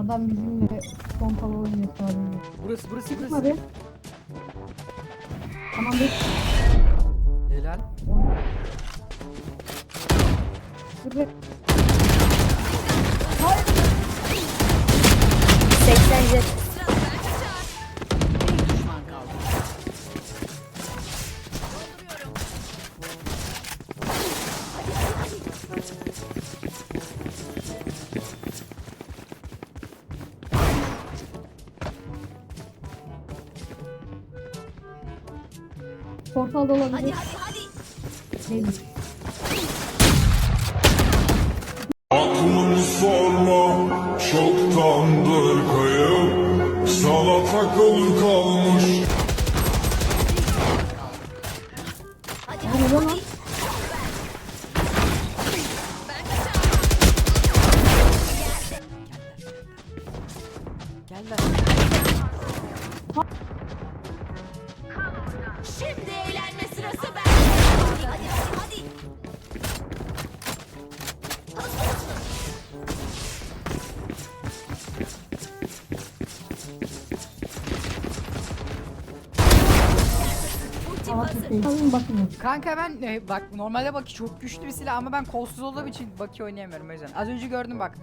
Adam bizimle pompalı oynuyor sadece. Burası burası burası. Hadi. Tamam bir. Helal. Dur bir. 80 jet. Portal da olabilir. Aklını sorma çoktandır kayıp. Sana takılı kalmış Alın bakın. Kanka ben e, bak normalde Baki çok güçlü bir silah ama ben kolsuz olduğum için Baki oynayamıyorum o yüzden. Az önce gördüm bak.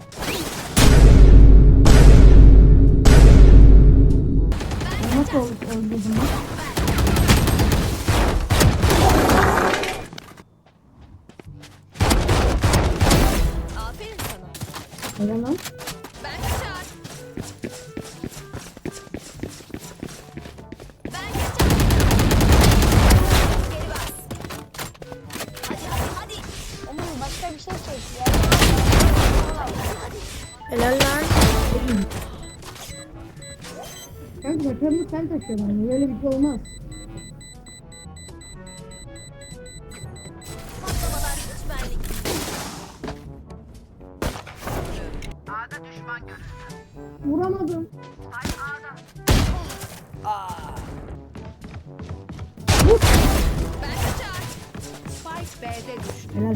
Nasıl oldu öldürdün lan? Aferin sana. Helal lan. Kanka bakarını sen taşıyorsun. Böyle bir şey olmaz. Vuramadım. Spike B'de düştü. Helal.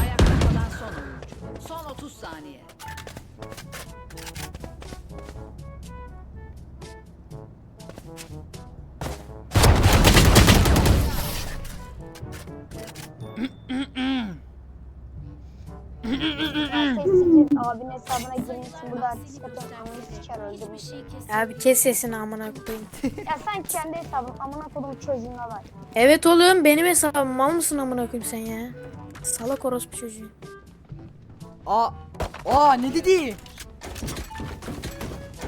Ayakta kalan son oyuncu. Son 30 saniye. Abinin hesabına girmişsin burada artist yapıyorsun. Ananı siker öldürmüş. Ya bir kes sesini amına koyayım. Ya sen kendi hesabın amına kodum çocuğuna var. Evet oğlum benim hesabım mal mısın amına koyayım sen ya? Salak orospu çocuğu. Aa, aa ne dedi?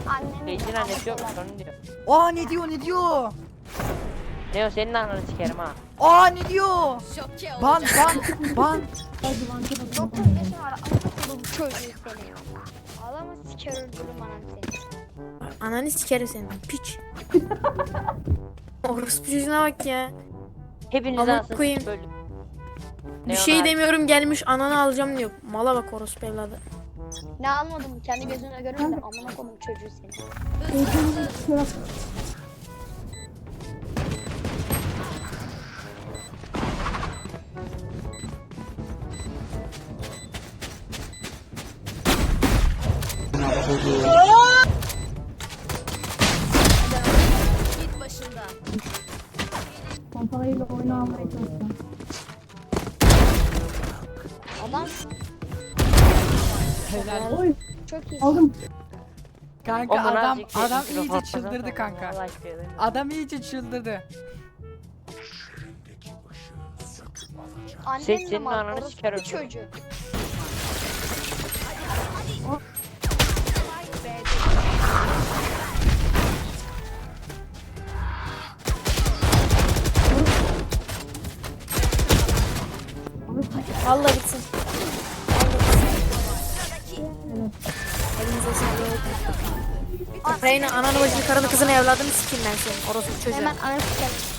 Annenin Beyzin annesi yok onu diyor. Aa ne diyor ne diyor? Ne o senin ananı sikerim ha. Aa ne diyor? Ban ban ban. Hadi lan çok Dokuz yaşın var amına kodum çocuğu seni. Ağlama siker öldürürüm anam seni. Ananı sikerim senin piç. orospu çocuğuna bak ya. Hepiniz Amına anasını koyayım. öldüm. Bir şey demiyorum gelmiş ananı alacağım diyor. Mala bak orospu evladı. Ne almadım kendi gözüne görüyorum da amına kodum çocuğu seni. Git pompalayla oyunu almaya çalışacağım. Adam Helal. Oy çok iyi. aldım. Kanka O bana adam azıcık adam iyice falan çıldırdı kanka. Aşkına. Adam iyice çıldırdı. Annen Senin mal ananı orospu siker öldürürüm. çocuğu. Vallahi bitsin. Reyna ananı bacını karını kızını evladını sikeyim ben senin orospu çocuğu. Hemen sikerim.